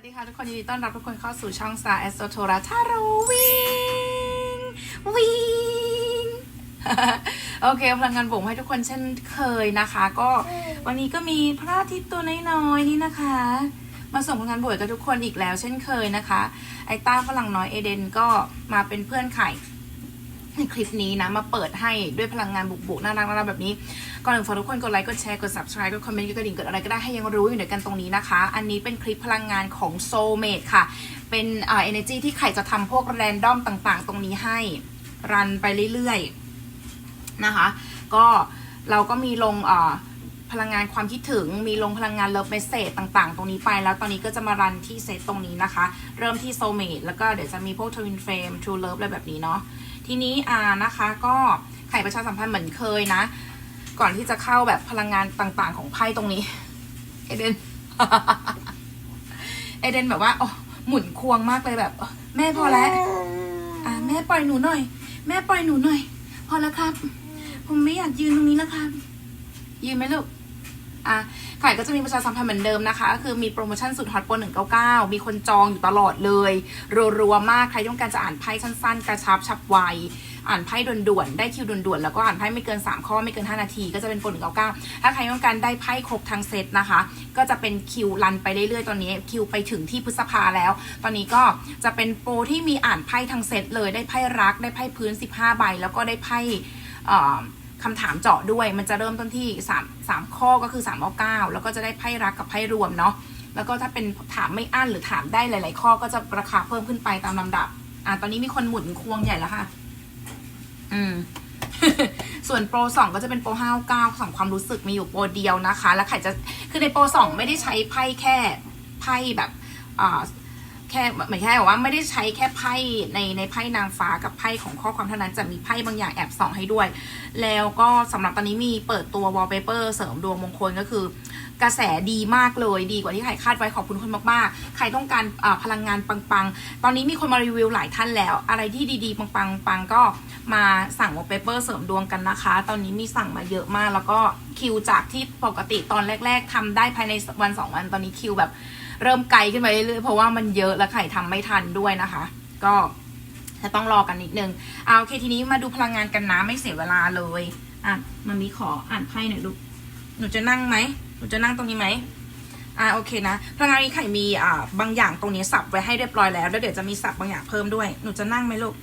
วัสดีค่ะทุกคนยินดีต้อนรับทุกคนเข้าสู่ช่อง Star Astro t o r a ทาโรวิงวิงโอเคพลังงานบวกให้ทุกคนเช่นเคยนะคะ ก็วันนี้ก็มีพระอาทิตย์ตัวน้อยๆนี่นะคะ มาส่งพลังงานบวกกับทุกคนอีกแล้ว เช่นเคยนะคะ ไอต้าฝรั่งน้อยเอเดนก็มาเป็นเพื่อนไข่ในคลิปนี้นะมาเปิดให้ด้วยพลังงานบุกๆน่ารักๆแบบนี้ ก่อนอื่นฝากทุกคนกดไลค์กดแชร์กด subscribe กดคอมเมนต์กดกระดิ่งกดอะไรก็ได้ให้ยังรู้อยู่ในกันตรงนี้นะคะ อันนี้เป็นคลิปพลังงานของ soulmate ค่ะ เป็นเอ่า energy ที่ไข่จะทำพวกแรนดอมต่างๆ ตรงนี้ให้รันไปเรื่อยๆนะคะ ก็เราก็มีลงอ่าพลังงานความคิดถึงมีลงพลังงาน love message ต่างๆ ตรงนี้ไปแล้วตอนนี้ก็จะมารันที่เซตตรงนี้นะคะ เริ่มที่ soulmate แล้วก็เดี๋ยวจะมีพวก twin flame true love อะไรแบบนี้เนาะทีนี้อ่านะคะก็ไข่ประชาสัมพันธ์เหมือนเคยนะ ก่อนที่จะเข้าแบบพลังงานต่างๆ ของไพ่ตรงนี้ เอเดน เอเดนแบบว่าโอ้หมุนควงมากเลยแบบ แม่พอแล้ว อ่า แม่ปล่อยหนูหน่อย แม่ปล่อยหนูหน่อย พอแล้วครับ ผมไม่อยากยืนตรงนี้แล้วครับ ยืนไหมลูกอะขายก็จะมีประชาสัมพันธ์เหมือนเดิมนะคะ ก็คือมีโปรโมชั่นสุดฮอตโปร199 มีคนจองอยู่ตลอดเลย รัวๆมาก ใครต้องการจะอ่านไพ่สั้นๆ กระชับฉับไว อ่านไพ่ด่วนๆได้คิวด่วนๆแล้วก็อ่านไพ่ไม่เกิน 3 ข้อไม่เกิน 5 นาที ก็จะเป็นโปร199ถ้าใครต้องการได้ไพ่ครบทั้งเซตนะคะ ก็จะเป็นคิวรันไปเรื่อยๆ ตอนนี้คิวไปถึงที่พฤษภาแล้ว ตอนนี้ก็จะเป็นโปรที่มีอ่านไพ่ทั้งเซตเลยได้ไพ่รักได้ไพ่พื้น 15 ใบ แล้วก็ได้ไพ่คำถามเจาะด้วย มันจะเริ่มต้นที่3 3ข้อก็คือ3เอา9แล้วก็จะได้ไพ่รักกับไพ่รวมเนาะแล้วก็ถ้าเป็นถามไม่อั้นหรือถามได้หลาย ๆ ข้อก็จะราคาเพิ่มขึ้นไปตามลำดับ อะตอนนี้มีคนหมุนควงใหญ่แล้วค่ะ อืมส่วนโปรสองก็จะเป็นโปรห้าเก้าสองความรู้สึกมีอยู่โปรเดียวนะคะ แล้วไข่จะคือในโปรสองไม่ได้ใช้ไพ่แค่ไพ่แบบอ่าแค่หมายแค่ว่าไม่ได้ใช้แค่ไพ่ในในไพ่นางฟ้ากับไพ่ของข้อความเท่านั้นจะมีไพ่บางอย่างแอบส่องให้ด้วย แล้วก็สำหรับตอนนี้มีเปิดตัว wallpaper เสริมดวงมงคลก็คือ กระแสดีมากเลยดีกว่าที่ใครคาดไว้ขอบคุณคนมากๆ ใครต้องการพลังงานปังๆ ตอนนี้มีคนมารีวิวหลายท่านแล้ว อะไรที่ดีๆ ปังๆปังก็ มาสั่ง wallpaper เสริมดวงกันนะคะ ตอนนี้มีสั่งมาเยอะมาก แล้วก็คิวจากที่ปกติตอนแรก ๆทำได้ภายในวันสองวันตอนนี้คิวแบบเริ่มไกลขึ้นไปเรื่อยๆเพราะว่ามันเยอะและไข่ทำไม่ทันด้วยนะคะ ก็จะต้องรอกันนิดนึงเอาโอเคทีนี้มาดูพลังงานกันนะไม่เสียเวลาเลยอะมันมีขออ่านไพ่หน่อยลูกหนูจะนั่งไหมหนูจะนั่งตรงนี้ไหมอ่าโอเคนะพลังงานนี้ไข่มีอ่าบางอย่างตรงนี้สับไว้ให้เรียบร้อยแล้วแล้วเดี๋ยวจะมีสับบางอย่างเพิ่มด้วยหนูจะนั่งไหมลูก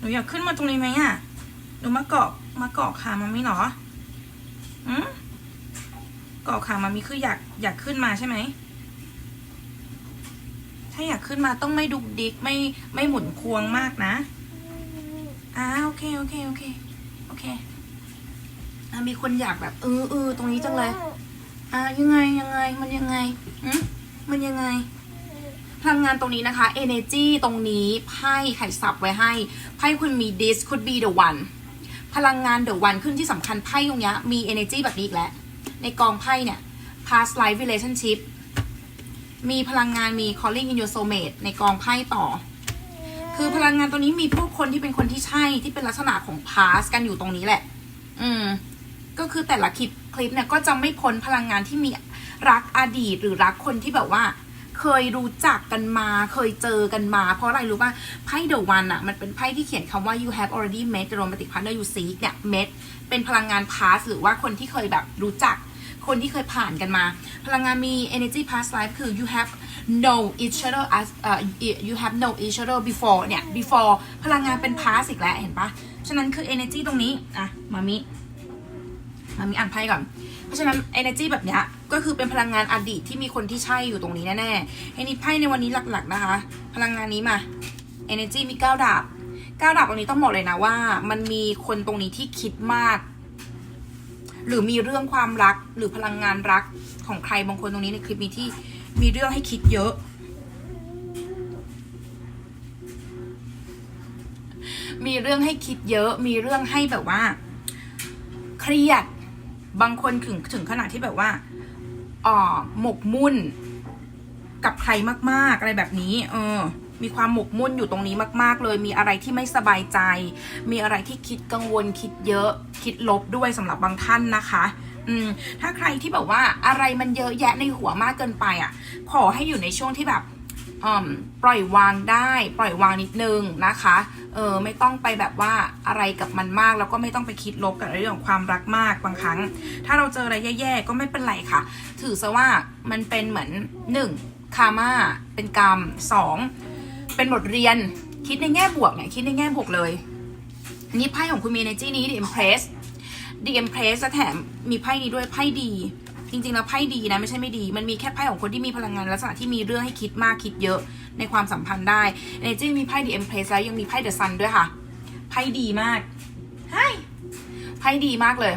หนูอยากขึ้นมาตรงนี้ไหมอะ หนูมาเกาะมาเกาะขามามีหรออืมเกาะขามามีคืออยากอยากขึ้นมาใช่ไหม ถ้าอยากขึ้นมาต้องไม่ดุกดิกไม่ไม่หมุนควงมากนะ อ่าโอเคโอเคโอเคโอเคอะมีคนอยากแบบเออเออตรงนี้จังเลย อ่ายังไงยังไงมันยังไงอืมมันยังไง พลังงานตรงนี้นะคะ energy ตรงนี้ไพ่ไข่สับไว้ให้ไพ่คุณมี this could be the one พลังงาน the one ขึ้นที่สำคัญไพ่ตรงนี้มี energy แบบนี้อีกแล้ว ในกองไพ่เนี่ย past life relationship มีพลังงานมี calling in your soulmate ในกองไพ่ต่อ คือพลังงานตัวนี้มีพวกคนที่เป็นคนที่ใช่ที่เป็นลักษณะของ past กันอยู่ตรงนี้แหละ อืม ก็คือแต่ละคลิปคลิปเนี่ยก็จะไม่พ้นพลังงานที่มีรักอดีตหรือรักคนที่แบบว่า เคยรู้จักกันมา เคยเจอกันมา เพราะอะไรรู้ป่ะไพ่เดอะวันอะมันเป็นไพ่ที่เขียนคำว่า you have already met the romantic partner you seek เนี่ย met เป็นพลังงาน past หรือว่าคนที่เคยแบบรู้จัก คนที่เคยผ่านกันมา พลังงานมี energy past life คือ you have know each other as uh, you have know each other before เนี่ย before พลังงานเป็น past อีกแล้วเห็นปะฉะนั้นคือ energy ตรงนี้อะมามิ มามีอ่านไพ่ก่อน เพราะฉะนั้น energy แบบเนี้ย ก็คือเป็นพลังงานอดีตที่มีคนที่ใช่อยู่ตรงนี้แน่ๆให้นิดไพ่ในวันนี้หลักๆนะคะ พลังงานนี้มา energy มีเก้าดาบเก้าดาบตรงนี้ต้องบอกเลยนะว่า มันมีคนตรงนี้ที่คิดมาก หรือมีเรื่องความรักหรือพลังงานรักของใครบางคนตรงนี้ในคลิปนี้ที่มีเรื่องให้คิดเยอะมีเรื่องให้คิดเยอะ มีเรื่องให้แบบว่า เครียด บางคนถึงถึงขนาดที่แบบว่า หมกมุ่นกับใครมาก ๆ อะไรแบบนี้ เออ มีความหมกมุ่นอยู่ตรงนี้มาก ๆ เลย มีอะไรที่ไม่สบายใจ มีอะไรที่คิดกังวล คิดเยอะ คิดลบด้วยสำหรับบางท่านนะคะ อืม ถ้าใครที่แบบว่าอะไรมันเยอะแยะในหัวมากเกินไปอะ ขอให้อยู่ในช่วงที่แบบ ปล่อยวางได้ ปล่อยวางนิดนึงนะคะเออไม่ต้องไปแบบว่าอะไรกับมันมาก แล้วก็ไม่ต้องไปคิดลบกับเรื่องของความรักมากบางครั้ง ถ้าเราเจออะไรแย่ๆก็ไม่เป็นไรค่ะ ถือซะว่ามันเป็นเหมือนหนึ่งคามาเป็นกรรมสองเป็นบทเรียนคิดในแง่บวกเนี่ยคิดในแง่บวกเลย นี่ไพ่ของคุณมี energy นี้ The Empress The Empress และแถมมีไพ่นี้ด้วยไพ่ดี จริงๆแล้วไพ่ดีนะไม่ใช่ไม่ดี มันมีแค่ไพ่ของคนที่มีพลังงานลักษณะที่มีเรื่องให้คิดมากคิดเยอะในความสัมพันธ์ได้ Energy มีไพ่ The Empress แล้วยังมีไพ่ The Sun ด้วยค่ะ ไพ่ดีมากไฮไพ่ดีมากเลย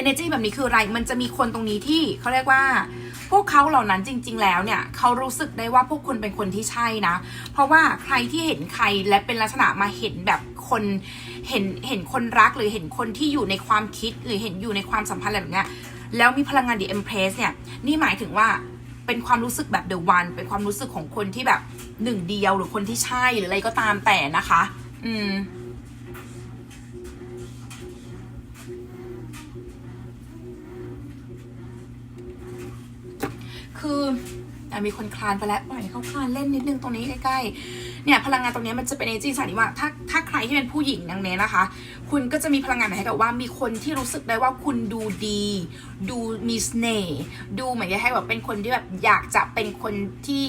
Energy แบบนี้คืออะไร มันจะมีคนตรงนี้ที่เขาเรียกว่า พวกเขาเหล่านั้นจริง ๆ แล้วเนี่ยเขารู้สึกได้ว่าพวกคุณเป็นคนที่ใช่นะ เพราะว่าใครที่เห็นใครและเป็นลักษณะมาเห็นแบบคนเห็นเห็นคนรักหรือเห็นคนที่อยู่ในความคิดหรือเห็นอยู่ในความสัมพันธ์อะไรแบบเนี้ย แล้วมีพลังงาน The Empress เนี่ย นี่หมายถึงว่าเป็นความรู้สึกแบบ The One เป็นความรู้สึกของคนที่แบบหนึ่งเดียวหรือคนที่ใช่หรืออะไรก็ตามแต่นะคะ อืมคืออมีคนคลานไปแล้วปล่อยเขาคลานเล่นนิดนึงตรงนี้ใกล้ๆ เนี่ยพลังงานตรงนี้มันจะเป็น energy สันนิว่าถ้าถ้าใครที่เป็นผู้หญิงดังเนี้นะคะ คุณก็จะมีพลังงานให้กับว่ามีคนที่รู้สึกได้ว่าคุณดูดี ดูมีเสน่ห์ดูเหมือนจะให้แบบเป็นคนที่แบบอยากจะเป็นคนที่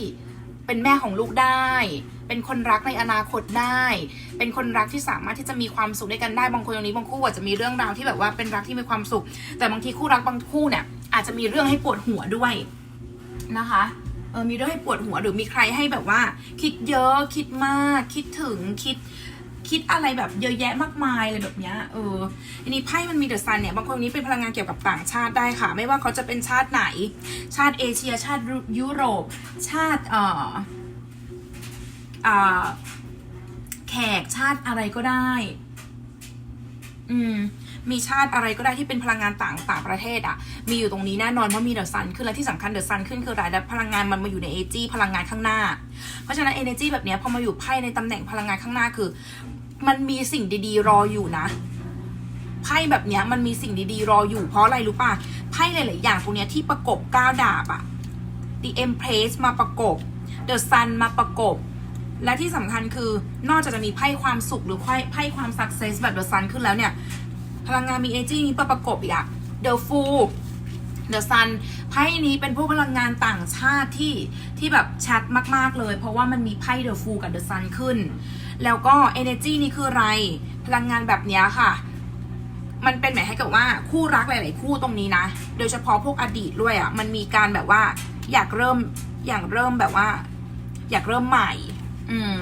เป็นแม่ของลูกได้ เป็นคนรักในอนาคตได้ เป็นคนรักที่สามารถที่จะมีความสุขด้วยกันได้ บางคนตรงนี้บางคู่อาจจะมีเรื่องราวที่แบบว่าเป็นรักที่มีความสุข แต่บางทีคู่รักบางคู่เนี่ยอาจจะมีเรื่องให้ปวดหัวด้วยนะคะ เออมีเรื่องให้ปวดหัวหรือมีใครให้แบบว่า คิดเยอะคิดมาก คิดถึงคิดคิดอะไรแบบเยอะแยะมากมายอะไรแบบเนี้ยเออทีนี้ไพ่มันมีเดอะซันเนี่ยบางคนนี้เป็นพลังงานเกี่ยวกับต่างชาติได้ค่ะ ไม่ว่าเขาจะเป็นชาติไหน ชาติเอเชีย ชาติยุโรป ชาติเอ่ออ่าแขกชาติอะไรก็ได้ อืม มีชาติอะไรก็ได้ที่เป็นพลังงานต่างต่างประเทศอะมีอยู่ตรงนี้แน่นอนเพราะมีเดอะซันขึ้นและที่สำคัญเดอะซันขึ้นคือรายได้พลังงานมันมาอยู่ในเอจีพลังงานข้างหน้า เพราะฉะนั้นเอเนจีแบบเนี้ยพอมาอยู่ไพ่ในตำแหน่งพลังงานข้างหน้าคือ มันมีสิ่งดีๆ รออยู่นะไพ่แบบเนี้ยมันมีสิ่งดีๆ รออยู่เพราะอะไรรู้ป่ะไพ่หลายๆอย่างตรงเนี้ยที่ประกบก้าวดาบอะ The Empress มาประกบ The Sun มาประกบ และที่สำคัญคือนอกจากจะมีไพ่ความสุขหรือไพ่ไพ่ความ success แบบ The Sun ขึ้นแล้วเนี่ย พลังงานมี energy นี้มาประกบอีกอะ The Fool The Sun ไพ่นี้เป็นพวกพลังงานต่างชาติที่ที่แบบชัดมากๆเลย เพราะว่ามันมีไพ่ The Fool กับ The Sun ขึ้น แล้วก็ energy นี้คืออะไร พลังงานแบบนี้ค่ะ มันเป็นหมายให้กับว่าคู่รักหลายๆคู่ตรงนี้นะ โดยเฉพาะพวกอดีตด้วยอะ่ะ มันมีการแบบว่าอยากเริ่มอยากเริ่มแบบว่า อยากเริ่มใหม่ อืม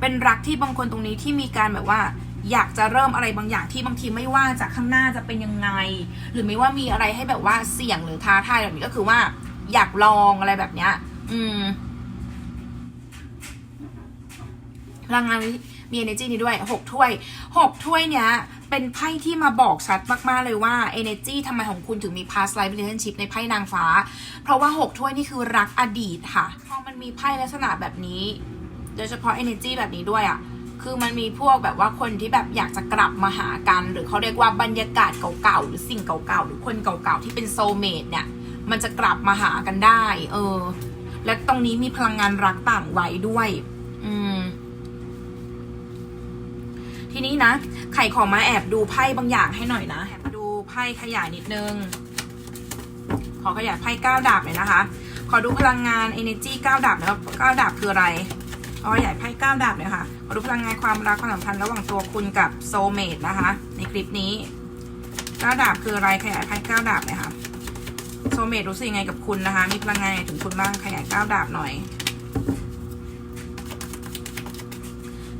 เป็นรักที่บางคนตรงนี้ที่มีการแบบว่า อยากจะเริ่มอะไรบางอย่างที่บางทีไม่ว่าจากข้างหน้าจะเป็นยังไง หรือไม่ว่ามีอะไรให้แบบว่าเสี่ยงหรือท้าทายแบบนี้ก็คือว่า อยากลองอะไรแบบเนี้ย อืมพลังงานมี energy นี้ด้วยหกถ้วยหกถ้วยเนี้ย เป็นไพ่ที่มาบอกชัดมาก ๆ เลยว่า energy ทำไมของคุณถึงมี past life relationship ในไพ่นางฟ้า เพราะว่าหกถ้วยนี่คือรักอดีตค่ะ พอมันมีไพ่ลักษณะแบบนี้ โดยเฉพาะ energy แบบนี้ด้วยอะ่ะ คือมันมีพวกแบบว่าคนที่แบบอยากจะกลับมาหากัน หรือเขาเรียกว่าบรรยากาศเก่าๆ หรือสิ่งเก่าๆ หรือคนเก่าๆ ที่เป็นโซเมดเนี่ย มันจะกลับมาหากันได้ เออ และตรงนี้มีพลังงานรักต่างวัยด้วย อืม ทีนี้นะ ไข่ขอมาแอบดูไพ่บางอย่างให้หน่อยนะ แอบดูไพ่ขยายนิดนึง ขอขยายไพ่เก้าดาบหน่อยนะคะ ขอดูพลังงาน energy เก้าดาบนะครับเก้าดาบคืออะไร ขอขยายไพ่เก้าดาบหน่ยค่ะขอดูพลังงานความรักความสัมพันธ์ระหว่างตัวคุณกับโซเมดนะคะ ในคลิปนี้เก้าดาบคืออะไรขยายไพ่เก้าดาบหน่อยค่ะโซเมดรู้สึกยังไงกับคุณนะคะ มีพลังงานถึงคุณบ้างขยายเก้าดาบหน่อย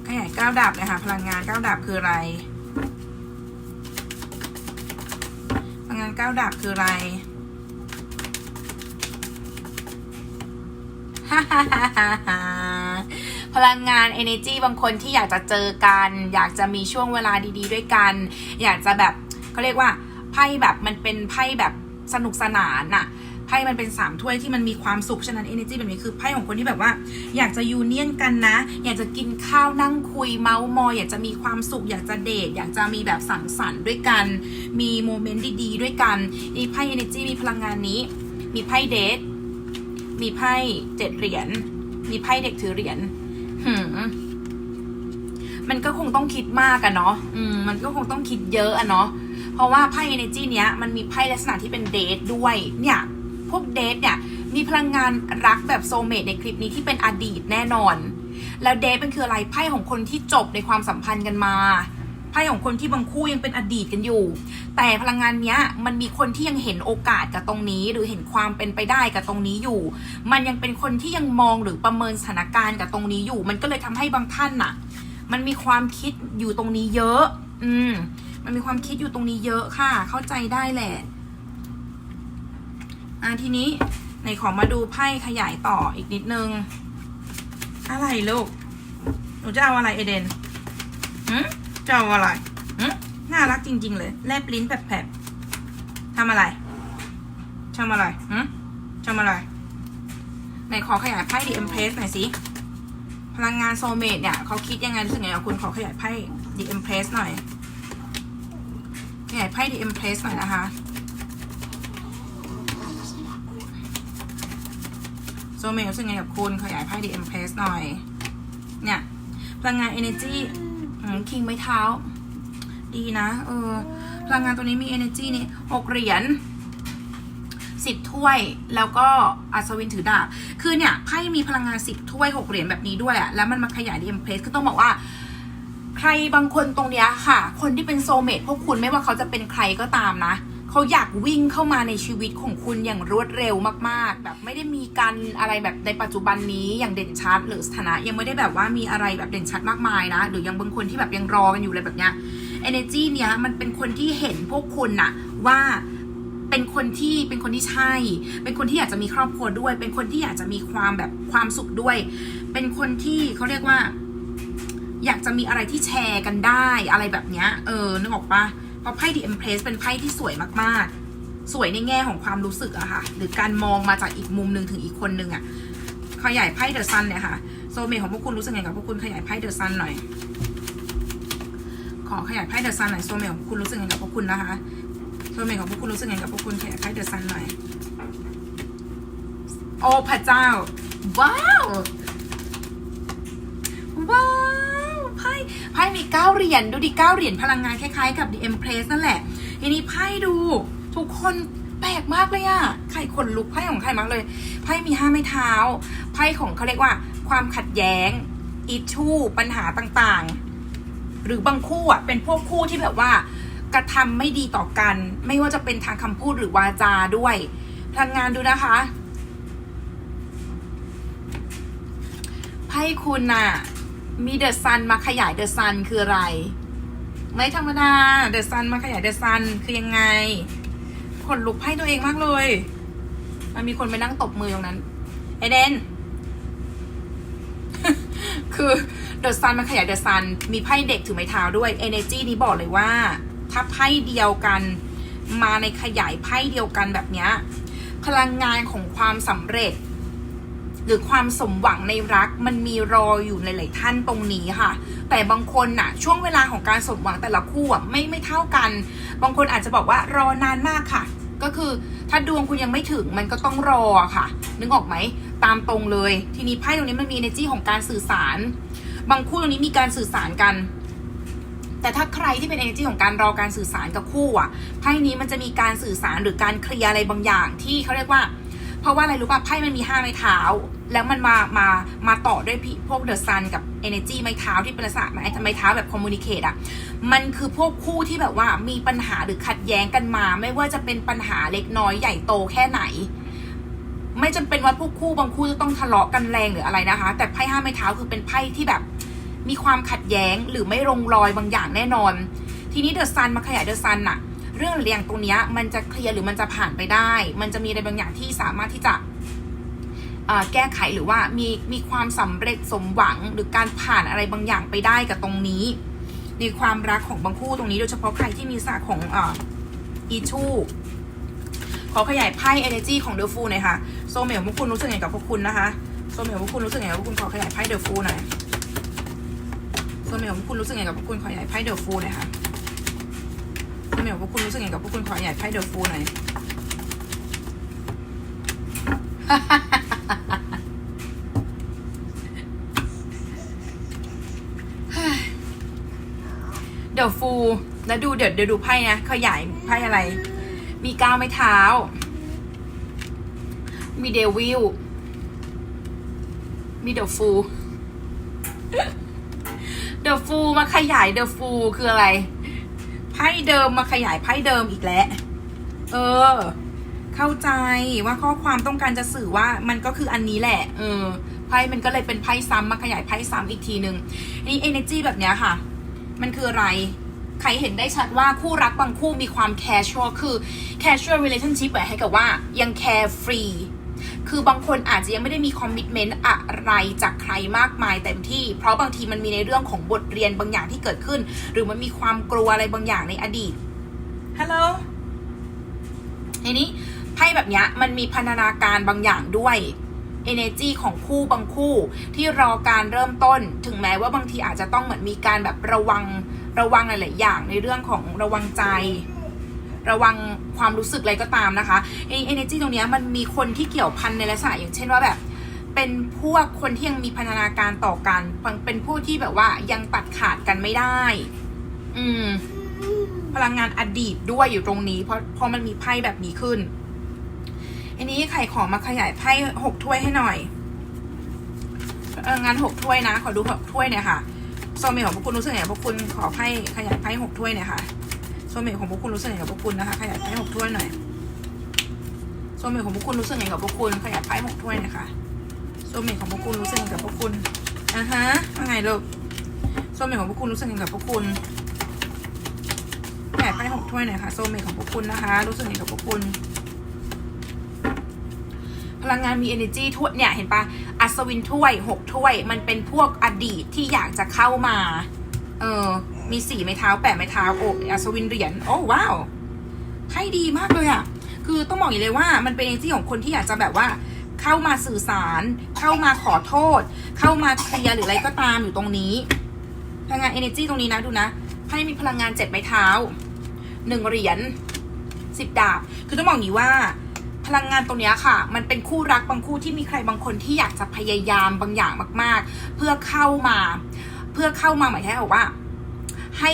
ขยายเก้าดาบเลยค่ะพลังงานเก้าดาบคืออะไรพลังงานเก้าดาบคืออะไรฮ่าฮ่าฮ่าฮ่า พลังงาน energy บางคนที่อยากจะเจอกัน อยากจะมีช่วงเวลาดี ๆ ด้วยกัน อยากจะแบบเขาเรียกว่าไพ่แบบมันเป็นไพ่แบบสนุกสนานอะไพ่มันเป็นสามถ้วยที่มันมีความสุขฉะนั้น energy แบบนี้คือไพ่ของคนที่แบบว่า อยากจะยูเนียนกันนะ อยากจะกินข้าวนั่งคุยเมาส์มอยอยากจะมีความสุข อยากจะเดทอยากจะมีแบบสังสรรค์ด้วยกัน มีโมเมนต์ดีๆ ด้วยกันมีไพ่ energy มีพลังงานนี้ มีไพ่เดทมีไพ่เจ็ดเหรียญมีไพ่เด็กถือเหรียญ มันก็คงต้องคิดมากอะเนาะอืม มันก็คงต้องคิดเยอะอะเนาะ เพราะว่าไพ่เอเนจีเนี้ยมันมีไพ่ลักษณะที่เป็นเดทด้วย เนี่ย พวกเดทเนี่ย มีพลังงานรักแบบโซเมตในคลิปนี้ที่เป็นอดีตแน่นอน แล้วเดทมันคืออะไรไพ่ของคนที่จบในความสัมพันธ์กันมา ไพ่ของคนที่บางคู่ยังเป็นอดีตกันอยู่ แต่พลังงานเนี้ยมันมีคนที่ยังเห็นโอกาสกับตรงนี้ หรือเห็นความเป็นไปได้กับตรงนี้อยู่ มันยังเป็นคนที่ยังมองหรือประเมินสถานการณ์กับตรงนี้อยู่ มันก็เลยทำให้บางท่านน่ะ มันมีความคิดอยู่ตรงนี้เยอะ อืม มันมีความคิดอยู่ตรงนี้เยอะค่ะ เข้าใจได้แหละ อะทีนี้ไหนขอมาดูไพ่ขยายต่ออีกนิดนึง อะไรลูก หนูจะเอาอะไรเอเดนหืม เอาอะไรหืมน่ารักจริง ๆ เลย แลบลิ้นแผลบๆทำอะไรทำอะไรหืมทำอะไรไหนขอขยายไพ่ดีเอ็มเพรสหน่อยสิพลังงานโซลเมตเนี่ยเขาคิดยังไงรู้สึกไงเอาคุณขอขยายไพ่ The Empress หน่อยขยายไพ่ The Empress หน่อยนะคะโซลเมตรู้สึกไงกับคุณขยายไพ่ The Empress หน่อยเนี่ยพลังงาน energy คิงไม้เท้า ดีนะ เออ พลังงานตัวนี้มี energy นี่หกเหรียญสิบถ้วย แล้วก็อัศวินถือดาบ คือเนี่ยไพ่มีพลังงานสิบถ้วยหกเหรียญแบบนี้ด้วยอะแล้วมันมาขยายดีเอ็มเพลสคือต้องบอกว่า ใครบางคนตรงเนี้ยค่ะ คนที่เป็นโซเมตพวกคุณไม่ว่าเขาจะเป็นใครก็ตามนะ เขาอยากวิ่งเข้ามาในชีวิตของคุณอย่างรวดเร็วมากๆ แบบไม่ได้มีการอะไรแบบในปัจจุบันนี้อย่างเด่นชัด หรือสถานะ ยังไม่ได้แบบว่ามีอะไรแบบเด่นชัดมากมายนะหรือยังบางคนที่แบบยังรอกันอยู่อะไรแบบเนี้ย energy เนี้ยมันเป็นคนที่เห็นพวกคุณน่ะว่าเป็นคนที่เป็นคนที่ใช่ เป็นคนที่อยากจะมีครอบครัวด้วย เป็นคนที่อยากจะมีความแบบความสุขด้วย เป็นคนที่เขาเรียกว่า อยากจะมีอะไรที่แชร์กันได้อะไรแบบเนี้ย เออนึกออกปะ เพราะไพ่ The Empress เป็นไพ่ที่สวยมากๆ สวยในแง่ของความรู้สึกอะค่ะ หรือการมองมาจากอีกมุมหนึ่งถึงอีกคนหนึ่งอะขยายไพ่เดอะซันเนี่ยค่ะ โซเมของพวกคุณรู้สึกไงกับพวกคุณขยายไพ่เดอะซันหน่อย ขอขยายไพ่เดอะซันหน่อย โซเมของพวกคุณรู้สึกไงกับพวกคุณนะคะ โซเมของพวกคุณรู้สึกไงกับพวกคุณขยายไพ่เดอะซันหน่อย โอ้พระเจ้า ว้าว ว้าว ไพ่ไพ่มีเก้าเหรียญดูดิเก้าเหรียญพลังงานคล้ายๆกับ The Empress นั่นแหละทีนี้ไพ่ดูทุกคนแปลกมากเลยอะใครขนลุกไพ่ของใครมากเลย ไพ่มีห้าไม้เท้า ไพ่ของเขาเรียกว่า ความขัดแย้ง อิชชูปัญหาต่างๆ หรือบางคู่อะเป็นพวกคู่ที่แบบว่ากระทำไม่ดีต่อกัน ไม่ว่าจะเป็นทางคำพูดหรือวาจาด้วย พลังงานดูนะคะ ไพ่คุณน่ะ มีเดอะซันมาขยายเดอะซันคืออะไร ไม่ธรรมดาเดอะซันมาขยายเดอะซันคือยังไงขนลุกไพ่ตัวเองมากเลย มันมีคนไปนั่งตบมือตรงนั้นเอเดนคือเดอะซันมันขยายเดอะซันมีไพ่เด็กถือไม้เท้าด้วย Energy นี้บอกเลยว่า ถ้าไพ่เดียวกันมาในขยายไพ่เดียวกันแบบเนี้ยพลังงานของความสำเร็จ หรือความสมหวังในรักมันมีรออยู่ในหลายท่านตรงนี้ค่ะ แต่บางคนน่ะ ช่วงเวลาของการสมหวังแต่ละคู่อะไม่ไม่เท่ากัน บางคนอาจจะบอกว่ารอนานมากค่ะ ก็คือถ้าดวงคุณยังไม่ถึงมันก็ต้องรอค่ะ นึกออกไหมตามตรงเลย ทีนี้ไพ่ตรงนี้มันมี energy ของการสื่อสาร บางคู่ตรงนี้มีการสื่อสารกันแต่ถ้าใครที่เป็น energy ของการรอการสื่อสารกับคู่อะไพ่นี้มันจะมีการสื่อสารหรือการเคลียร์อะไรบางอย่างที่เขาเรียกว่า เพราะว่าอะไรรู้ป่ะไพ่มันมีห้าไม้เท้า แล้วมันมามามาต่อด้วยพี่พวกเดอะซันกับ Energy ไม้เท้าที่เป็นลักษณะไม้ไม้เท้าแบบคอมมูนิเคตอะมันคือพวกคู่ที่แบบว่ามีปัญหาหรือขัดแย้งกันมา ไม่ว่าจะเป็นปัญหาเล็กน้อยใหญ่โตแค่ไหน ไม่จำเป็นว่าพวกคู่บางคู่จะต้องทะเลาะกันแรงหรืออะไรนะคะ แต่ไพ่ห้าไม้เท้าคือเป็นไพ่ที่แบบ มีความขัดแย้งหรือไม่ลงรอยบางอย่างแน่นอน ทีนี้เดอะซันมาขยายเดอะซันอะ รื่องหรืออย่างตรงนี้มันจะเคลียร์หรือมันจะผ่านไปได้ มันจะมีอะไรบางอย่างที่สามารถที่จะแก้ไขหรือว่ามีมีความสำเร็จสมหวังหรือการผ่านอะไรบางอย่างไปได้กับตรงนี้ ในความรักของบางคู่ตรงนี้โดยเฉพาะใครที่มีสาของอีชูขอขยายไพ่ energy ของเดอะฟูหน่อยค่ะโซเมลพวกคุณรู้สึกไงกับพวกคุณนะคะโซเมลพวกคุณรู้สึกไงกับพวกคุณขอขยายไพ่เดอะฟูหน่อยโซเมลพวกคุณรู้สึกไงกับพวกคุณขอขยายไพ่เดอะฟูหน่อยค่ะ โซเมลพวกคุณรู้สึกยังไงกับพวกคุณขอขยายไพ่เดอะฟูหน่อยเดี๋ยวฟูแล้วดูเดี๋ยวเดี๋ยวดูไพ่นะขยายไพ่อะไร มีก้าวไม้เท้า มีเดวิลมีเดอะฟูเดอะฟูมาขยายเดอะฟูคืออะไร พ่เดิมมาขยายไพ่เดิมอีกแล้ว เออ เข้าใจว่าข้อความต้องการจะสื่อว่ามันก็คืออันนี้แหละ เออ ไพ่มันก็เลยเป็นไพ่ซ้ำมาขยายไพ่ซ้ำอีกทีหนึ่งนี่ energy แบบเนี้ยค่ะ มันคืออะไร ใครเห็นได้ชัดว่าคู่รักบางคู่มีความ casual คือ casual relationship หมายให้กับว่ายัง carefree คือบางคนอาจจะยังไม่ได้มีคอมมิชเมนต์อะไรจากใครมากมายเต็มที่ เพราะบางทีมันมีในเรื่องของบทเรียนบางอย่างที่เกิดขึ้น หรือมันมีความกลัวอะไรบางอย่างในอดีตฮัลโหลทีนี้ไพ่แบบเนี้ยมันมีพันธนาการบางอย่างด้วย energy ของคู่บางคู่ที่รอการเริ่มต้น ถึงแม้ว่าบางทีอาจจะต้องเหมือนมีการแบบระวังระวังหลายๆอย่างในเรื่องของระวังใจ ระวังความรู้สึกอะไรก็ตามนะคะไอ้ energy ตรงนี้มันมีคนที่เกี่ยวพันในลักษณะอย่างเช่นว่าแบบเป็นพวกคนที่ยังมีพันธนาการต่อกัน เป็นผู้ที่แบบว่ายังตัดขาดกันไม่ได้ อืม พลังงานอดีตด้วยอยู่ตรงนี้ เพราะพราะมันมีไพ่แบบนี้ขึ้น อันนี้ไข่ของมาขยายไพ่หกถ้วยให้หน่อยเอองานหกถ้วยนะ ขอดูหกถ้วยเนี่ยค่ะโซเมลของพวกคุณรู้สึกไงพวกคุณขอไพ่ขยายไพ่หกถ้วยเนี่ยค่ะ โซเมลของพวกคุณรู้สึกไงกับพวกคุณนะคะขยายไพ่หกถ้วยหน่อยโซเมลของพวกคุณรู้สึกไงกับพวกคุณขยายไพ่หกถ้วยหน่อยค่ะโซเมลของพวกคุณรู้สึกไงกับพวกคุณอะฮะว่าไงลูกโซเมลของพวกคุณรู้สึกไงกับพวกคุณขยายไพ่หกถ้วยหน่อยค่ะโซเมทของพวกคุณนะคะ รู้สึกไงกับพวกคุณ พลังงานมี energy ถ้วยเนี่ยเห็นปะอัศวินถ้วยหกถ้วย มันเป็นพวกอดีตที่อยากจะเข้ามา เออ มีสี่ไม้เท้าแปดไม้เท้าโอ้อัศวินเหรียญโอ้ว้าวไพ่ดีมากเลยอะ่ะคือต้องบอกอย่างเลยว่ามันเป็น energy ของคนที่อยากจะแบบว่า เข้ามาสื่อสาร เข้ามาขอโทษ เข้ามาเคลียร์หรืออะไรก็ตามอยู่ตรงนี้พลังงาน energy ตรงนี้นะดูนะไพ่มีพลังงานเจ็ดไม้เท้าหนึ่งเหรียญสิบดาบ คือต้องบอกอย่างนี้ว่าพลังงานตรงนี้ค่ะ มันเป็นคู่รักบางคู่ที่มีใครบางคนที่อยากจะพยายามบางอย่างมาก ๆ เพื่อเข้ามา เพื่อเข้ามาหมายถึงว่า ให้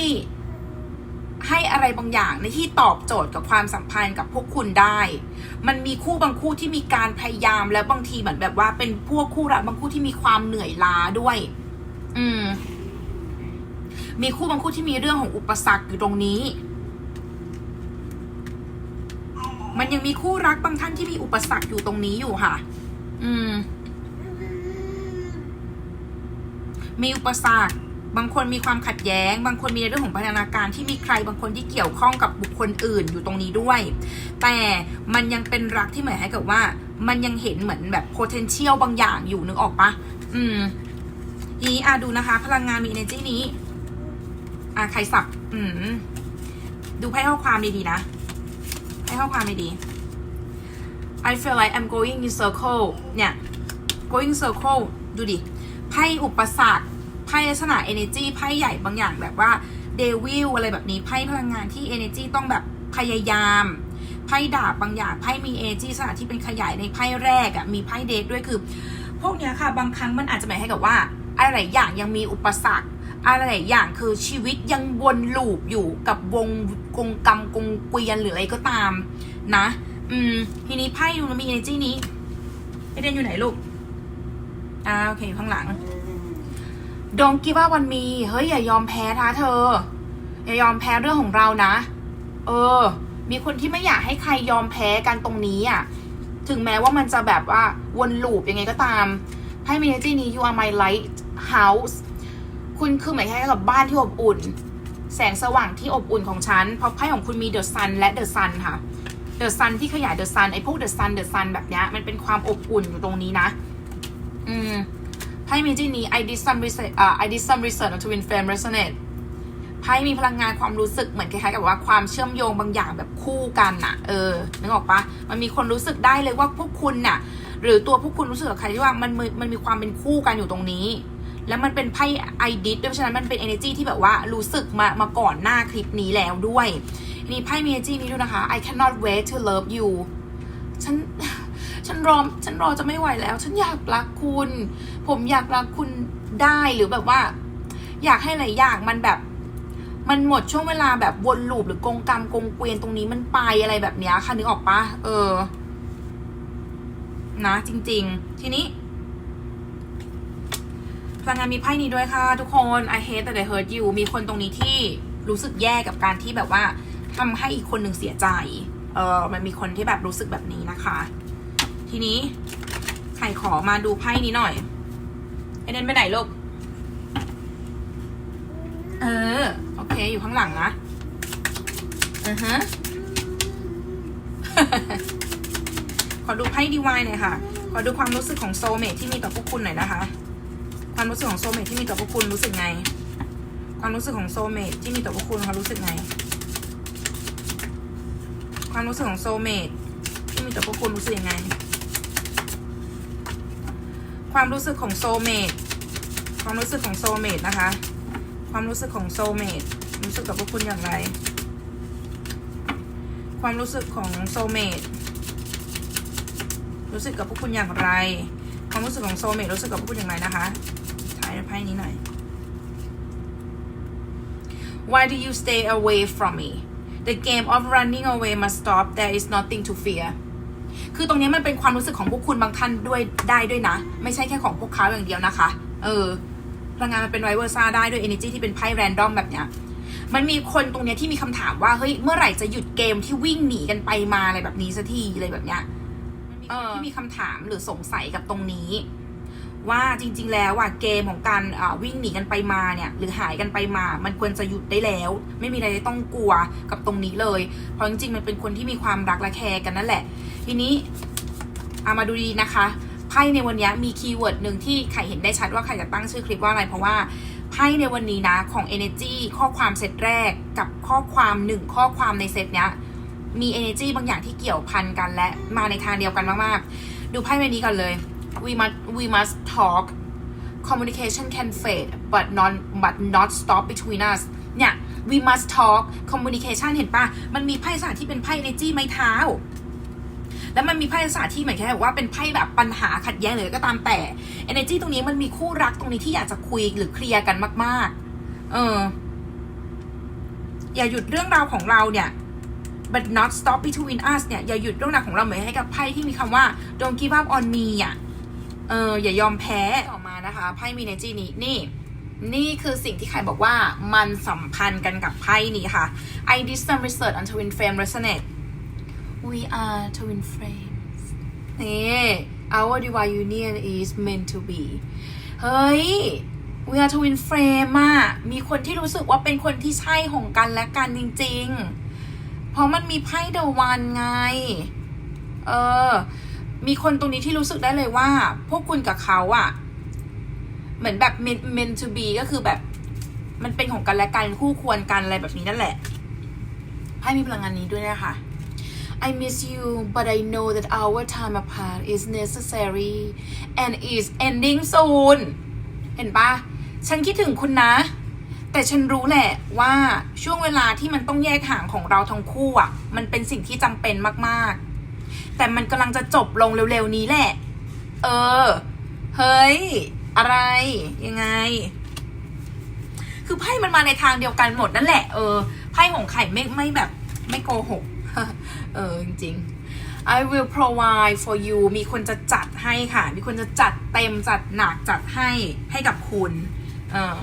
ให้อะไรบางอย่างในที่ตอบโจทย์กับความสัมพันธ์กับพวกคุณได้ มันมีคู่บางคู่ที่มีการพยายามแล้วบางทีเหมือนแบบว่า เป็นพวกคู่รักบางคู่ที่มีความเหนื่อยล้าด้วย อืม มีคู่บางคู่ที่มีเรื่องของอุปสรรคอยู่ตรงนี้ มันยังมีคู่รักบางท่านที่มีอุปสรรคอยู่ตรงนี้อยู่ค่ะ อืม มีอุปสรรค บางคนมีความขัดแย้ง บางคนมีในเรื่องของพัฒนาการที่มีใครบางคนที่เกี่ยวข้องกับบุคคลอื่นอยู่ตรงนี้ด้วย แต่มันยังเป็นรักที่หมายให้กับว่า มันยังเห็นเหมือนแบบ potential บางอย่างอยู่นึกออกปะอืมทีนี้อะดูนะคะ พลังงานมี energy นี้อะใครสับอืมดูไพ่ข้อความดีๆนะให้ข้อความดีๆ I feel like I'm going in circle เนี่ย going circle ดูดิไพ่อุปสรรค ไพ่ลักษณะ energy ไพ่ใหญ่บางอย่างแบบว่า devil อะไรแบบนี้ไพ่พลังงานที่ energy ต้องแบบพยายามไพ่ดาบบางอย่างไพ่มี energy ลักษณะที่เป็นขยายในไพ่แรกอะ่ะมีไพ่เดทด้วยคือ พวกเนี้ยค่ะบางครั้งมันอาจจะหมายให้กับว่า อะไรหลายอย่างยังมีอุปสรรคอะไรหลายอย่างคือชีวิตยังวนลูปอยู่กับวงกงกรรมกงเกวียนหรืออะไรก็ตามนะ อืมทีนี้ไพ่ดูมันมี energy นี้ไอเดนอยู่ไหนลูกอ่าโอเคข้างหลัง ดองกี้ว่าวันมี เฮ้ยอย่ายอมแพ้ท้าเธอ อย่ายอมแพ้เรื่องของเรานะ เออ มีคนที่ไม่อยากให้ใครยอมแพ้กันตรงนี้อะ ถึงแม้ว่ามันจะแบบว่าวนลูปยังไงก็ตามไพ่มี energy นี้ you are my light house คุณคือหมายแค่กับบ้านที่อบอุ่น แสงสว่างที่อบอุ่นของฉัน เพราะไพ่ของคุณมีเดอะซันและเดอะซันค่ะเดอะซันที่ขยายเดอะซันไอพวกเดอะซันเดอะซันแบบเนี้ยมันเป็นความอบอุ่นอยู่ตรงนี้นะ อืม ไพ่เมจินี้ I did some research อ่า I did some research on twin flame resonate ไพ่มีพลังงานความรู้สึกเหมือนคล้ายๆกับว่าความเชื่อมโยงบางอย่างแบบคู่กันน่ะ เออ นึกออกปะมันมีคนรู้สึกได้เลยว่าพวกคุณน่ะ หรือตัวพวกคุณรู้สึกกับใครที่ว่ามันมีมันมีความเป็นคู่กันอยู่ตรงนี้ แล้วมันเป็นไพ่ไอดิสด้วยเพราะฉะนั้นมันเป็น energy ที่แบบว่ารู้สึกมามาก่อนหน้าคลิปนี้แล้วด้วยนี่ไพ่มี energy นี้ด้วยนะคะ I cannot wait to love you ฉัน ฉันรอฉันรอจะไม่ไหวแล้ว ฉันอยากรักคุณ ผมอยากรักคุณได้หรือแบบว่า อยากให้หลายอย่างมันแบบ มันหมดช่วงเวลาแบบวนลูปหรือกงกรรมกงเกวียนตรงนี้มันไปอะไรแบบเนี้ยค่ะนึกออกปะเออ นะ จริง ๆ ทีนี้พลังงานมีไพ่นี้ด้วยค่ะ ทุกคน I hate that I hurt you มีคนตรงนี้ที่รู้สึกแย่กับการที่แบบว่าทำให้อีกคนหนึ่งเสียใจ เออมันมีคนที่แบบรู้สึกแบบนี้นะคะ ทีนี้ไข่ขอมาดูไพ่นี้หน่อยไอเดนไปไหนลูก เออ โอเค อยู่ข้างหลังนะอือฮะขอดูไพ่ดีวายหน่อยค่ะ ขอดูความรู้สึกของโซเมทที่มีต่อพวกคุณหน่อยนะคะ ความรู้สึกของโซเมทที่มีต่อพวกคุณรู้สึกไง ความรู้สึกของโซเมทที่มีต่อพวกคุณเขารู้สึกไง ความรู้สึกของโซเมทที่มีต่อพวกคุณรู้สึกยังไง ความรู้สึกของโซเมทความรู้สึกของโซเมทนะคะ ความรู้สึกของโซเมทรู้สึกกับพวกคุณอย่างไร ความรู้สึกของโซเมทรู้สึกกับพวกคุณอย่างไร ความรู้สึกของโซเมทรู้สึกกับพวกคุณอย่างไรนะคะถ่ายไพ่นี้หน่อย Why do you stay away from me The game of running away must stop there is nothing to fear คือตรงนี้มันเป็นความรู้สึกของพวกคุณบางท่านด้วยได้ด้วยนะ ไม่ใช่แค่ของพวกเขาอย่างเดียวนะคะ เออพลังงานมันเป็นไวเวอร์ซ่าได้ด้วย energy ที่เป็นไพ่แรนดอมแบบเนี้ยมันมีคนตรงเนี้ยที่มีคำถามว่าเฮ้ยเมื่อไหร่จะหยุดเกมที่วิ่งหนีกันไปมาอะไรแบบนี้สักทีอะไรแบบเนี้ยที่มีคำถามหรือสงสัยกับตรงนี้ ว่าจริง ๆ แล้วว่าเกมของการวิ่งหนีกันไปมาเนี่ยหรือหายกันไปมา มันควรจะหยุดได้แล้ว ไม่มีอะไรต้องกลัวกับตรงนี้เลย เพราะจริงๆมันเป็นคนที่มีความรักและแคร์กันนั่นแหละ ทีนี้เอามาดูดีนะคะไพ่ในวันนี้มีคีย์เวิร์ดหนึ่งที่ไข่เห็นได้ชัดว่าไข่จะตั้งชื่อคลิปว่าอะไรเพราะว่าไพ่ในวันนี้นะของ Energy ข้อความเซตแรกกับข้อความหนึ่งข้อความในเซตเนี้ยมี energy บางอย่างที่เกี่ยวพันกันและมาในทางเดียวกันมากๆ ดูไพ่ใบนี้ก่อนเลย we must we must talk communication can fade but not but not stop between us เนี่ย we must talk communication เห็นปะมันมีไพ่ศาสตร์ที่เป็นไพ่ energy ไม้เท้า แล้วมันมีไพ่ศาสตร์ที่เหมือนแค่ว่าเป็นไพ่แบบปัญหาขัดแย้งหรือก็ตามแต่ energy ตรงนี้มันมีคู่รักตรงนี้ที่อยากจะคุยหรือเคลียร์กันมาก ๆ เออ อย่าหยุดเรื่องราวของเราเนี่ย but not stop between us เนี่ย อย่าหยุดเรื่องราวของเราเหมือนให้กับไพ่ที่มีคำว่า don't give up on me อะ เอออย่ายอมแพ้ต่อมานะคะไพ่มีเนจีนี้นี่ นี่คือสิ่งที่ใครบอกว่ามันสัมพันธ์กันกับไพ่นี้ค่ะ I did some research on twin flame resonate we are twin flames นี่ our divine union is meant to be เฮ้ย we are twin flame อะมีคนที่รู้สึกว่าเป็นคนที่ใช่ของกันและกันจริง ๆ เพราะมันมีไพ่เดวันไง เออ มีคนตรงนี้ที่รู้สึกได้เลยว่า พวกคุณกับเขาอะเหมือนแบบ meant to be ก็คือแบบ มันเป็นของกันและกันคู่ควรกันอะไรแบบนี้นั่นแหละไพ่มีพลังงานนี้ด้วยนะคะ I miss you but I know that our time apart is necessary and is ending soon เห็นปะฉันคิดถึงคุณนะ แต่ฉันรู้แหละว่าช่วงเวลาที่มันต้องแยกห่างของเราทั้งคู่อะ มันเป็นสิ่งที่จำเป็นมากๆ แต่มันกำลังจะจบลงเร็วๆนี้แหละ เออ เฮ้ย อะไร ยังไง คือไพ่มันมาในทางเดียวกันหมดนั่นแหละ เออ ไพ่ของไข่ไม่ไม่แบบไม่โกหก เออ จริงๆ I will provide for you มีคนจะจัดให้ค่ะ มีคนจะจัดเต็มจัดหนักจัดให้ให้กับคุณเออ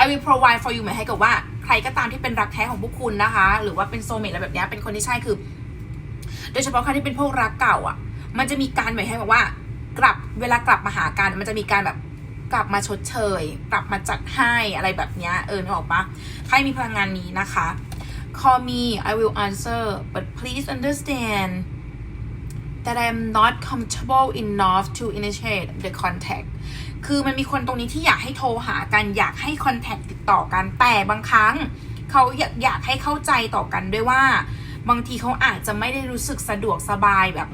I will provide for you หมายให้กับว่าใครก็ตามที่เป็นรักแท้ของพวกคุณนะคะ หรือว่าเป็นโซเมตอะไรแบบเนี้ยเป็นคนที่ใช่คือ โดยเฉพาะใครที่เป็นพวกรักเก่าอะ มันจะมีการหมายให้แบบว่า กลับเวลากลับมาหากันมันจะมีการแบบกลับมาชดเชย กลับมาจัดให้อะไรแบบเนี้ยเออนึกออกปะใครมีพลังงานนี้นะคะ call me I will answer but please understand that I am not comfortable enough to initiate the contact คือมันมีคนตรงนี้ที่อยากให้โทรหากันอยากให้คอนแทคติดต่อกันแต่บางครั้ง เขาอยากอยากให้เข้าใจต่อกันด้วยว่า บางทีเขาอาจจะไม่ได้รู้สึกสะดวกสบายแบบ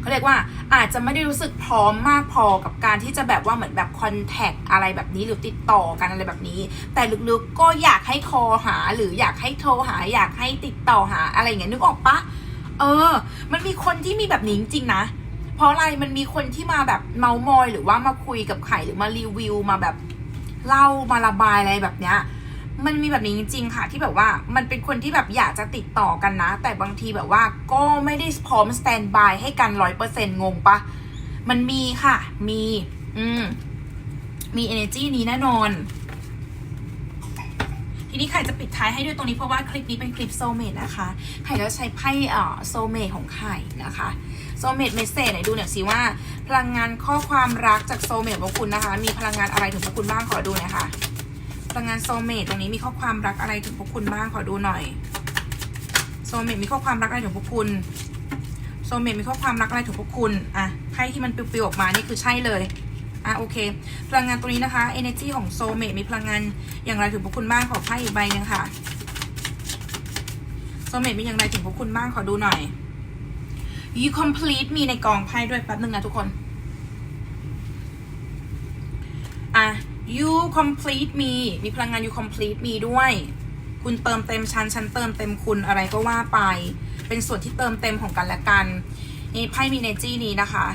เขาเรียกว่าอาจจะไม่ได้รู้สึกพร้อมมากพอกับการที่จะแบบว่าเหมือนแบบคอนแทคอะไรแบบนี้หรือติดต่อกันอะไรแบบนี้ แต่ลึกๆก็อยากให้คอหาหรืออยากให้โทรหา อยากให้ติดต่อหาอะไรอย่างเงี้ยนึกออกปะเออ มันมีคนที่มีแบบนี้จริงๆนะเพราะอะไรมันมีคนที่มาแบบเมามอยหรือว่ามาคุยกับใครหรือมารีวิวมาแบบเล่ามาระบายอะไรแบบเนี้ย มันมีแบบนี้จริงๆค่ะ ที่แบบว่ามันเป็นคนที่แบบอยากจะติดต่อกันนะ แต่บางทีแบบว่าก็ไม่ได้พร้อมสแตนบายให้กันร้อยเปอร์เซ็นงงปะมันมีค่ะ มี อืม มี energy นี้แน่นอน ทีนี้ใครจะปิดท้ายให้ด้วยตรงนี้เพราะว่าคลิปนี้เป็นคลิปโซเมดนะคะใครก็ใช้ไพ่เอ่อโซเมดของใครนะคะโซเมดเมสเซจไหนดูหน่อยสิว่า พลังงานข้อความรักจากโซเมดของคุณนะคะ มีพลังงานอะไรถึงพวกคุณบ้างขอดูหน่อยค่ะ พลังงานโซเมตตรงนี้มีข้อความรักอะไรถึงพวกคุณบ้างขอดูหน่อยโซเมตมีข้อความรักอะไรถึงพวกคุณโซเมตมีข้อความรักอะไรถึงพวกคุณอะไพ่ที่มันปลิวๆออกมานี่คือใช่เลยอะโอเค พลังงานตัวนี้นะคะ energy ของโซเมตมีพลังงานอย่างไรถึงพวกคุณบ้างขอไพ่อีกใบหนึ่งค่ะโซเมตมีอย่างไรถึงพวกคุณบ้างขอดูหน่อย you complete มีในกองไพ่ด้วยแป๊บนึงนะทุกคน อะ you complete me มีพลังงาน you complete me ด้วย คุณเติมเต็มฉัน ฉันเติมเต็มคุณอะไรก็ว่าไป เป็นส่วนที่เติมเต็มของกันและกัน นี่ไพ่มีเนจี้นี้นะคะ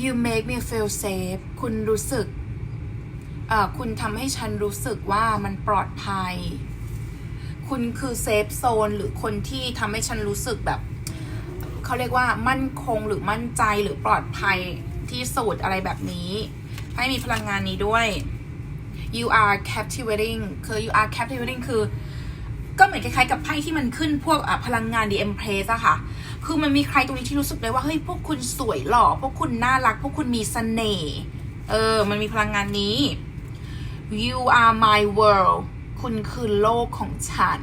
you make me feel safe คุณรู้สึก เอ่อ คุณทำให้ฉันรู้สึกว่ามันปลอดภัย คุณคือเซฟโซนหรือคนที่ทำให้ฉันรู้สึกแบบ เขาเรียกว่ามั่นคงหรือมั่นใจหรือปลอดภัยที่สุดอะไรแบบนี้ ให้มีพลังงานนี้ด้วย you are captivating คือ you are captivating คือ ก็เหมือนคล้ายๆกับไพ่ที่มันขึ้นพวกพลังงาน the empress อะค่ะ คือมันมีใครตรงนี้ที่รู้สึกเลยว่า เฮ้ย พวกคุณสวยหล่อ พวกคุณน่ารัก พวกคุณมีเสน่ห์ เออ มันมีพลังงานนี้ you are my world คุณคือโลกของฉัน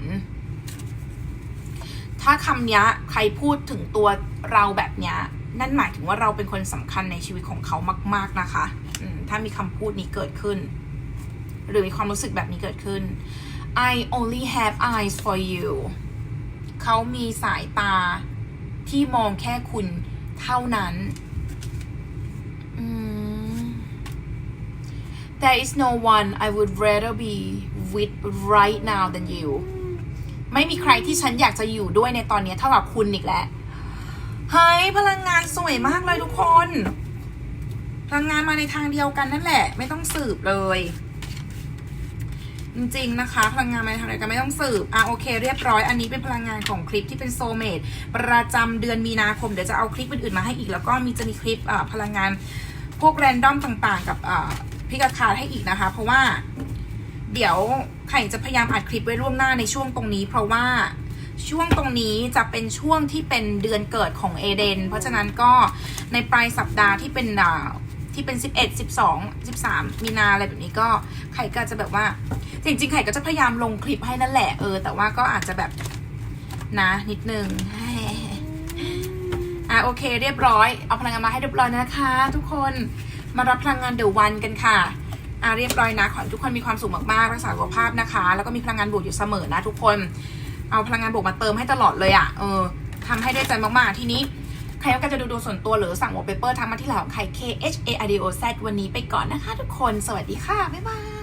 ถ้าคำนี้ใครพูดถึงตัวเราแบบนี้นั่นหมายถึงว่าเราเป็นคนสำคัญในชีวิตของเขามาก ๆนะคะถ้ามีคำพูดนี้เกิดขึ้น หรือมีความรู้สึกแบบนี้เกิดขึ้น I only have eyes for you เขามีสายตาที่มองแค่คุณเท่านั้น There is no one I would rather be with right now than you ไม่มีใครที่ฉันอยากจะอยู่ด้วยในตอนนี้เท่ากับคุณอีกแล้วเฮ้ยพลังงานสวยมากเลยทุกคน พลังงานมาในทางเดียวกันนั่นแหละ ไม่ต้องสืบเลย จริงๆนะคะ พลังงานมาในทางเดียวกันไม่ต้องสืบอะโอเค เรียบร้อยอันนี้เป็นพลังงานของคลิปที่เป็นโซเมดประจำเดือนมีนาคมเดี๋ยวจะเอาคลิปอื่นๆมาให้อีก แล้วก็มีจะมีคลิปอ่าพลังงานพวกแรนดอมต่างๆ กับอ่าพิกาคาให้อีกนะคะ เพราะว่า เดี๋ยวไข่จะพยายามอัดคลิปไว้ล่วงหน้าในช่วงตรงนี้ เพราะว่าช่วงตรงนี้จะเป็นช่วงที่เป็นเดือนเกิดของเอเดน เพราะฉะนั้นก็ในปลายสัปดาห์ที่เป็นที่เป็น 11 12 13 มีนาอะไรแบบนี้ก็ไข่ก็จะแบบว่า จริงๆ ไข่ก็จะพยายามลงคลิปให้นั่นแหละเออ แต่ว่าก็อาจจะแบบนะนิดนึงอะโอเค เรียบร้อย เอาพลังงานมาให้เรียบร้อยนะคะ ทุกคนมารับพลังงานเดอะวันกันค่ะ อะเรียบร้อยนะ ขอให้ทุกคนมีความสุขมากๆ รักษาสุขภาพนะคะ แล้วก็มีพลังงานบวกอยู่เสมอนะทุกคน เอาพลังงานบวกมาเติมให้ตลอดเลยอะ่ะ เออทำให้ได้ใจมากๆ ทีนี้ใครก็จะดูดวงส่วนตัวหรือสั่งวอลเปเปอร์ทางมาที่หลังของใคร K H A R D O Z วันนี้ไปก่อนนะคะ ทุกคน สวัสดีค่ะ บ๊ายบาย